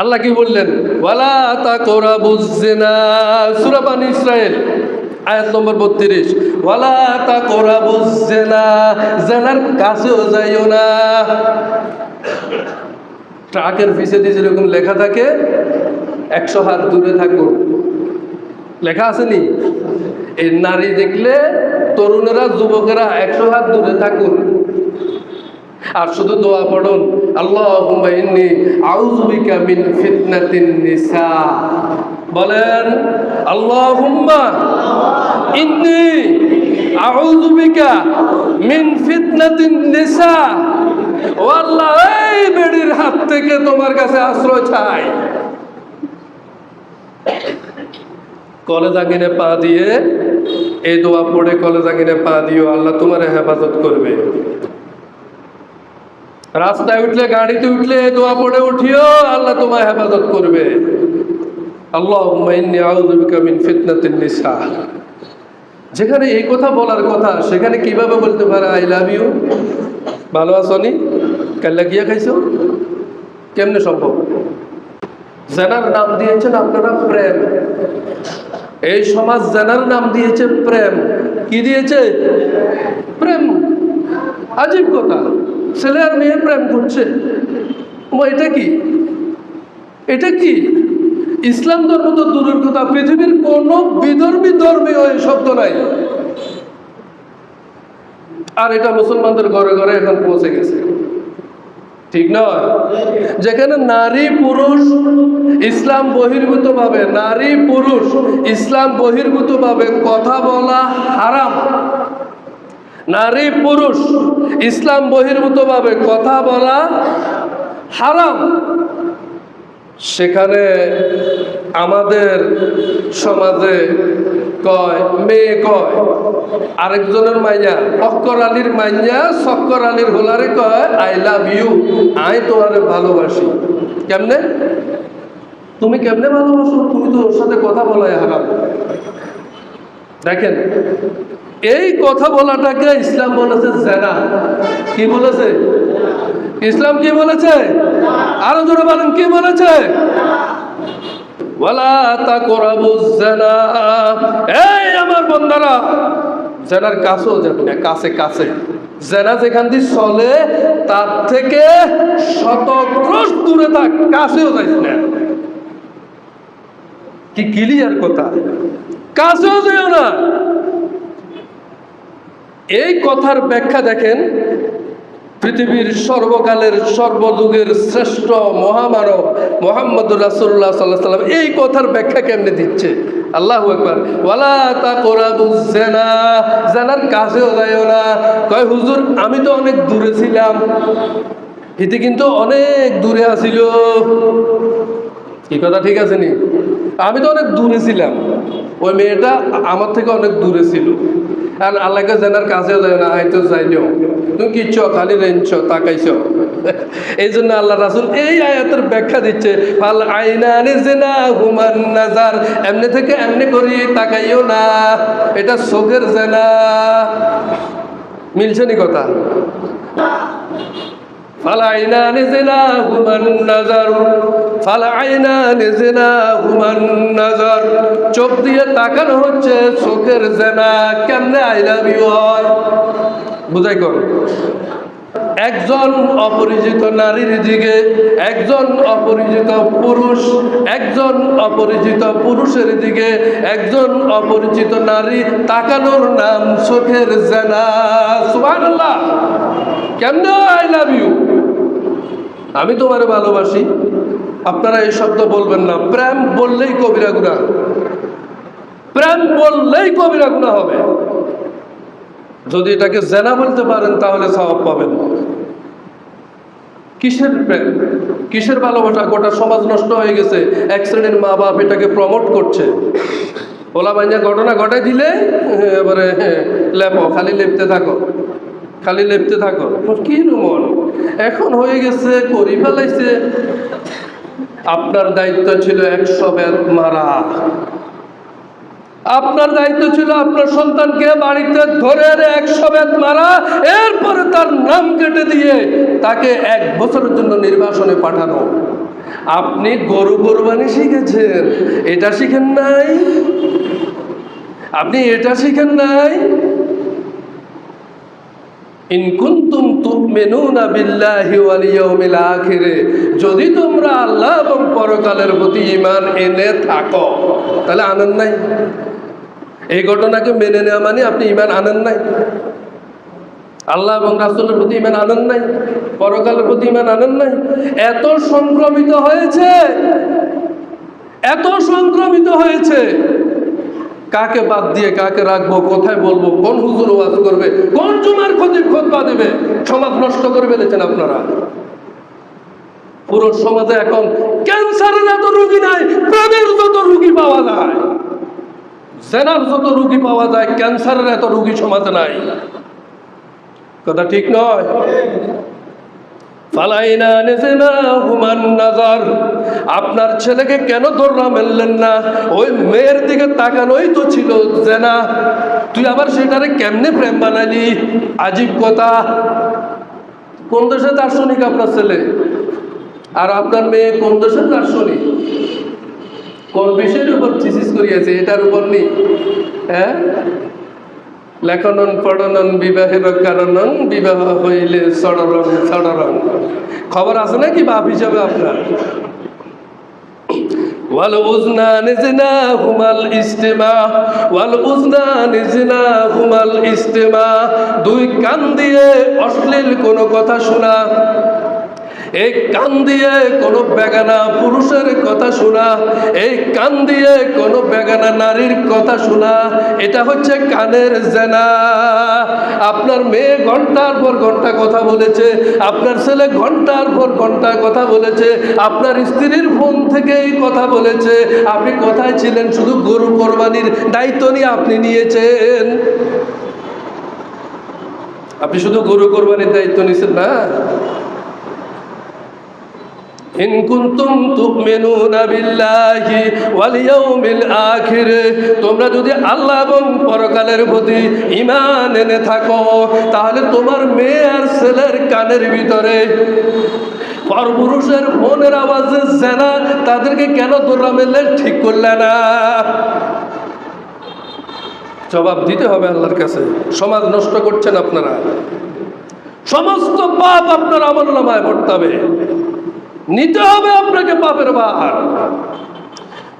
আল্লাহ কি বললেন? ওয়ালা তা কোরা বুঝছে না সুরাবান ইসরায়েল আয়াত নম্বর বত্রিশ। ওয়ালা তা কোরা বুঝছে না জেনার কাছেও যাইও না। ট্রাকের পিছে দিয়ে যেরকম লেখা থাকে, একশো হাত দূরে থাকুন। লেখা আসেনি এই নারী দেখলে তরুণেরা, যুবকেরা একশো হাত দূরে থাকুন। আর শুধু দোয়া পড়ুন নিসা। বলেন আল্লাহ বেড়ির হাত থেকে তোমার কাছে আশ্রয় চাই। কলেজ আঙিনে পা দিয়ে এই দোয়া পড়ে কলেজ আঙিনে পা দিও আল্লাহ তোমার হেফাজত করবে। রাস্তায় উঠলে, গাড়িতে উঠলে, দোয়া পড়ে উঠিও, আল্লাহ তোমায় হেফাজত করবে। আল্লাহ নিসা। যেখানে এই কথা বলার কথা, সেখানে কীভাবে বলতে পারে, আই লাভ ইউ ভালো আছনি কাল্লা গিয়া খাইছো? কেমনে সম্ভব? জেনার নাম দিয়েছেন আপনারা প্রেম। এই সমাজ জেনার নাম দিয়েছে প্রেম। কি দিয়েছে? প্রেম। আজীব কথা। ছেলে আর মেয়ে প্রেম করছে। এটা কি? এটা কি? ইসলাম ধর্ম তো দূরের কথা, পৃথিবীর কোন বিধর্মী ধর্মীয় এই শব্দ নাই। আর এটা মুসলমানদের ঘরে ঘরে এখন পৌঁছে গেছে। ঠিক নয়? যেখানে নারী পুরুষ ইসলাম বহির্ভূত ভাবে নারী পুরুষ ইসলাম বহির্ভূত ভাবে কথা বলা হারাম। নারী পুরুষ, ইসলাম বহির্ভূত ভাবে কথা বলা হারাম। সেখানে আমাদের সমাজে কয়, মেয়ে কয়, আরেকজনের মাইয়া, অক্কর আলীর মাইয়া শক্কর আলীর হোলারে কয়, আই লাভ ইউ আই তোমারে ভালোবাসি। কেমনে? তুমি কেমনে ভালোবাসো? তুমি তো ওর সাথে কথা বলাই হারাম। দেখেন এই কথা বলাটাকে ইসলাম বলেছে জেনা। কি বলেছে? ইসলাম কি বলেছে? আরও জোরে বলেন, কি বলেছে? এই আমার বন্দারা, জেনার কাছেও যাবে না, কাছে কাছে। জেনা যেখান দিয়ে চলে, তার থেকে শতক্রোশ দূরে থাক কাছেও যাইস না। কি ক্লিয়ার কথা? কাছেও যেও না। এই কথার ব্যাখ্যা দেখেন, পৃথিবীর সর্বকালের সর্বযুগের শ্রেষ্ঠ মহামানব মোহাম্মদ রাসুল্লাহ সাল্লাহ সাল্লাম এই কথার ব্যাখ্যা কেমনে দিচ্ছে? আল্লাহ একবার ওয়ালা তা করা বুঝছে না জানার কাছেও যাইও না। কয়, হুজুর, আমি তো অনেক দূরে ছিলাম। হিতে কিন্তু অনেক দূরে আসিল। কি কথা, ঠিক আছে নি? আমি তো অনেক দূরে ছিলাম। ওই মেয়েটা আমার থেকে অনেক দূরে ছিল। আর আল্লাহকে জানার কাছেও যায় না হয়তো যাইনিও তুমি কিচ্ছ খালি রেঞ্চ তাকাইছ? এই জন্য আল্লাহ রাসুল এই আয়াতের ব্যাখ্যা দিচ্ছে, ফাল আইনানি জেনা হুমান নাজার। এমনি থেকে এমনি করি তাকাইও না, এটা চোখের জেনা। মিলছে নি কথা? জিনাহুমান নাজার ফালাইনানি জিনাহুমান নাজার। চোখ দিয়ে তাকানো হচ্ছে চোখের জেনা কেমনে আই লাভ ইউ হয় বুঝাই কর একজন অপরিচিত নারীর দিকে একজন অপরিচিত পুরুষ একজন অপরিচিত পুরুষের দিকে একজন অপরিচিত নারী তাকানোর নাম চোখের জেনা সুবহানাল্লাহ কেমনে আই লাভ ইউ? আমি তোমারে ভালোবাসি। আপনারা এই শব্দ বলবেন না। প্রেম বললেই কবিরা গুণা। প্রেম বললেই কবিরা গুণা হবে। যদি এটাকে জেনা বলতে পারেন, তাহলে সওয়াব পাবেন। কিসের প্রেম? কিসের ভালোবাসা? গোটা সমাজ নষ্ট হয়ে গেছে। এক শ্রেণির মা বাপ এটাকে প্রমোট করছে। ওলা বাইজা ঘটনা ঘটাই দিলে, এবারে লেপো, খালি লেপতে থাকো। খালি লেপতে থাকো। কি মন? এখন হয়ে গেছে, করি ফেলাইছে। আপনার দায়িত্ব ছিল একশো বেদ মারা। আপনার দায়িত্ব ছিল আপনার সন্তানকে বাড়িতে ধরে একশো বেদ মারা, এরপরে তার নাম কেটে দিয়ে তাকে এক বছরের জন্য নির্বাসনে পাঠানো। আপনি গরু কোরবানি শিখেছেন, এটা শিখেন নাই? আপনি এটা শিখেন নাই? ইন কুনতুম তুমিনুনা বিল্লাহি ওয়াল ইয়াউমিল আখিরে, যদি তোমরা আল্লাহ এবং পরকালের প্রতি ঈমান এনে থাকো, তাহলে আনেন নাই। এই ঘটনাকে মেনে নেওয়া মানে আপনি ঈমান আনেন নাই। আল্লাহ এবং রাসূলের প্রতি ঈমান আনেন নাই, পরকালের প্রতি ঈমান আনেন নাই। এত সংক্রমিত হয়েছে, এত সংক্রমিত হয়েছে। কাকে বাদ দিয়ে কাকে রাখব, কোথায় বলব, কোন হুজুর ওয়াজ করবে, কোন জুমার ক্ষতি খোঁজবা দেবে, সমাজ নষ্ট করে ফেলেছেন আপনারা। পুরো সমাজে এখন ক্যান্সারের এত রুগী নাই প্রেমের যত রুগী পাওয়া যায়, জেনার যত রুগী পাওয়া যায়, ক্যান্সারের এত রুগী সমাজে নাই। কথা ঠিক নয়? নাজার। আপনার ছেলেকে কেন ধরলা মেললেন না? ওই মেয়ের দিকে তাকানোই তো ছিল জেনা। তুই আবার সেটারে কেমনে প্রেম বানালি আজীব কথা। কোন দেশে দার্শনিক আপনার ছেলে? আর আপনার মেয়ে কোন দেশের দার্শনিক? কোন বিষয়ের উপর থিসিস করিয়াছে? এটার উপর নেই। হ্যাঁ? লেখনন, পড়নন বিবাহের কারণন, বিবাহ হইলে সড়রং সড়রং খবর আছে নাকি বাপ হিসাবে আপনার? দুই কান দিয়ে অশ্লীল কোনো কথা শোনা এই কান দিয়ে কোনো বেগানা পুরুষের কথা শোনা, এই কান দিয়ে কোনো বেগানা নারীর কথা শোনা, এটা হচ্ছে কানের জেনা। আপনার মেয়ে ঘণ্টার পর ঘণ্টা কথা বলেছে, আপনার ছেলে ঘণ্টার পর ঘণ্টা কথা বলেছে, আপনার স্ত্রীর ফোন থেকেই কথা বলেছে, আপনি কোথায় ছিলেন? শুধু গরু কোরবানির দায়িত্ব নিয়ে আপনি নিয়েছেন। আপনি শুধু গরু কোরবানির দায়িত্ব নিয়েছেন না কুনতুম তুমিনুনা বিল্লাহি ওয়াল ইয়াউমিল আখির। তোমরা যদি আল্লাহ এবং পরকালের প্রতি ঈমান এনে থাকো, তাহলে তোমার মেয়ে আর ছেলের কানের ভিতরে পরপুরুষের ফোনের আওয়াজে জেনা তাদেরকে কেন দোলা মেলে ঠিক করলে না? জবাব দিতে হবে আল্লাহর কাছে। সমাজ নষ্ট করছেন আপনারা। সমস্ত পাপ আপনার আমল নামায় পড়তে হবে নিতে হবে আপনাকে পাপের ভার।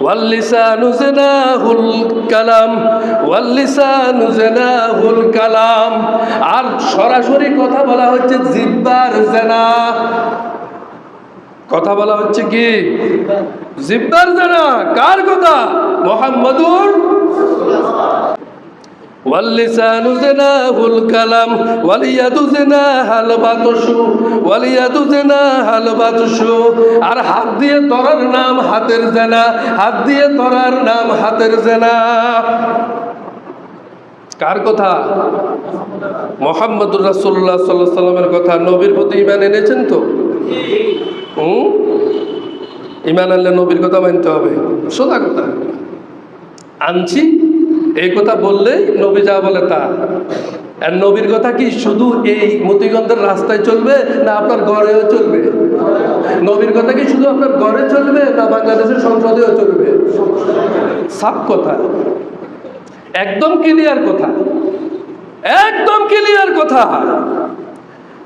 ওয়াল্লিসানু জেনাহুল কালাম, ওয়াল্লিসানু জেনাহুল কালাম। আর সরাসরি কথা বলা হচ্ছে জিব্বার জেনা। কথা বলা হচ্ছে কি? জিব্বার জেনা। কার কথা? মোহাম্মদুর واللسان زناه الكلام واليد زناها البطش واليد زناها البطش আর হাত দিয়ে ধরার নাম হাতের জেনা হাত দিয়ে ধরার নাম হাতের জেনা কার কথা মোহাম্মদুর রাসূলুল্লাহ সাল্লাল্লাহু আলাইহি সাল্লামের কথা নবীর প্রতি ঈমান এনেছেন তো হুম ঈমান আনলে নবীর কথা মানতে হবে সোজা কথা আনছি এই কথা বললেই নবী যা বলে তা। আর নবীর কথা কি শুধু এই মতিগন্ধের রাস্তায় চলবে না আপনার ঘরেও চলবে? নবীর কথা কি শুধু আপনার ঘরে চলবে না বাংলাদেশের সংসদেও চলবে? সাপ কথা। একদম ক্লিয়ার কথা। একদম ক্লিয়ার কথা।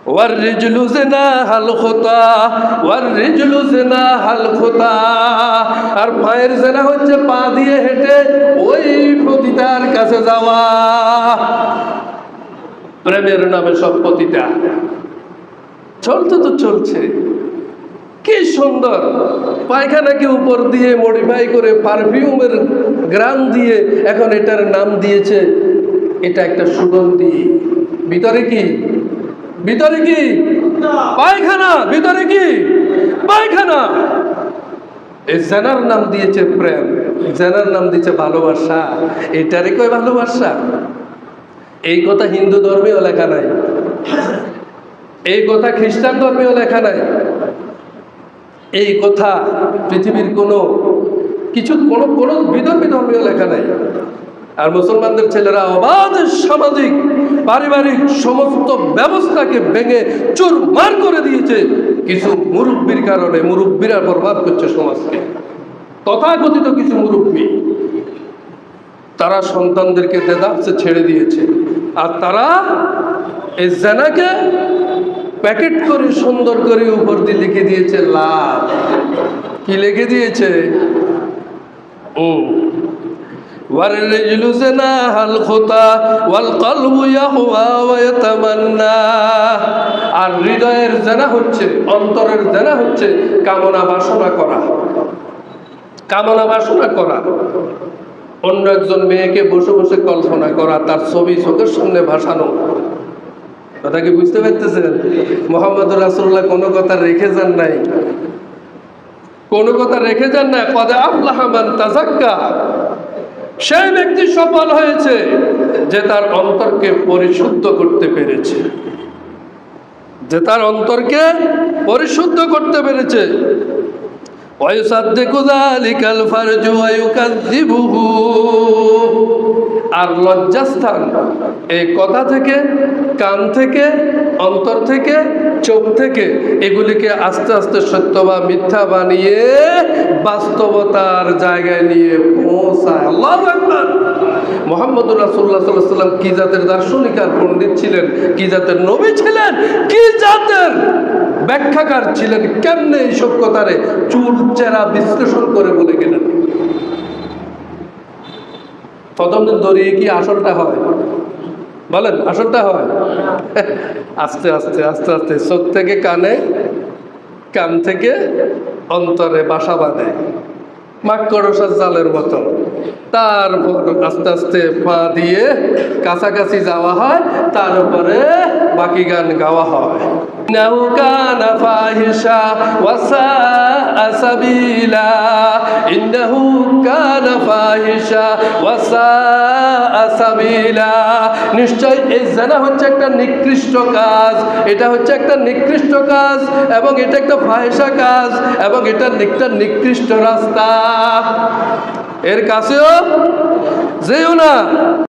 والرجل زناها الخطا والرجل زناها الخطا আর পায়ের জেনা হচ্ছে পা দিয়ে হেঁটে ওই পতিতার কাছে যাওয়া প্রেমের নামে সব পতিতা চলতে তো চলছে কি সুন্দর পায়খানাকে উপর দিয়ে মডিফাই করে পারফিউমের গ্রাম দিয়ে এখন এটার নাম দিয়েছে এটা একটা সুগন্ধি ভিতরে কি ভিতরে কি? পায়খানা ভিতরে কি? পায়খানা। এই জেনার নাম দিয়েছে প্রেম জেনার নাম দিয়েছে ভালোবাসা। এটারে কয় ভালোবাসা? এই কথা হিন্দু ধর্মেও লেখা নাই। এই কথা খ্রিস্টান ধর্মেও লেখা নাই। এই কথা পৃথিবীর কোনো কিছু কোনো কোনো বিধর্মী ধর্মেও লেখা নাই। আর মুসলমানদের ছেলেরা অবাধ সামাজিক, পারিবারিক সমস্ত ব্যবস্থাকে ভেঙে চুরমার করে দিয়েছে। কিছু মুরব্বীর কারণে মুরব্বীরা বরবাদ করছে সমাজকে। তথাকথিত কিছু মুরব্বী। তারা সন্তানদেরকে দেদাপসে ছেড়ে দিয়েছে। আর তারা এই জেনাকে প্যাকেট করে সুন্দর করে উপর দিয়ে লিখে দিয়েছে লাভ কি লিখে দিয়েছে? হুম والرجل زناها الخطى والقلب يهوى ويتمنى আর হৃদয়ের জেনা হচ্ছে অন্তরের জেনা হচ্ছে কামনা বাসনা করা কামনা বাসনা করা অন্য একজন মেয়েকে বসে বসে কল্পনা করা তার ছবি চোখের সামনে ভাসানো কথা কি বুঝতে পারতেছেন মোহাম্মদ রাসুল্লাহ কোনো কথা রেখে যান নাই কোনো কথা রেখে যান না কদে আফলাহমান তাজাক্কা সেই ব্যক্তি সফল হয়েছে যে তার অন্তরকে পরিশুদ্ধ করতে পেরেছে যে তার অন্তরকে পরিশুদ্ধ করতে পেরেছে ويصدق ذلك الفرج ويكذبه আর লজ্জাস্থান। এই কথা থেকে, কান থেকে, অন্তর থেকে, চোখ থেকে এগুলিকে আস্তে আস্তে সত্য বা মিথ্যা বানিয়ে বাস্তবতার জায়গায় নিয়ে পৌঁছায়। আল্লাহ আকবার! মোহাম্মদুর রাসুল্লাহ সাল্লাম কি জাতের দার্শনিক আর পণ্ডিত ছিলেন? কি জাতের নবী ছিলেন? কি জাতের ব্যাখ্যাকার ছিলেন? কেমনে এইসব কথারে চুল চেরা বিশ্লেষণ করে বলে গেলেন? দিন দড়িয়ে কি আসলটা হয়? বলেন, আসলটা হয়। আস্তে আস্তে আস্তে আস্তে, চোখ থেকে কানে, কান থেকে অন্তরে বাসা বাঁধে। মাকড়সার জালের মতো। তারপর আস্তে আস্তে পা দিয়ে কাছাকাছি যাওয়া হয় তার উপরে বাকি গান গাওয়া হয়। ইন্নাহু কানা ফাহিশা ওয়াসা সাবিলা। ইন্নাহু কানা ফাহিশা ওয়াসা সাবিলা। নিশ্চয় এই জানা হচ্ছে একটা নিকৃষ্ট কাজ। এটা হচ্ছে একটা নিকৃষ্ট কাজ এবং এটা একটা ফাহিশা কাজ এবং এটা একটা নিকৃষ্ট রাস্তা। এর কাছেও যেও না।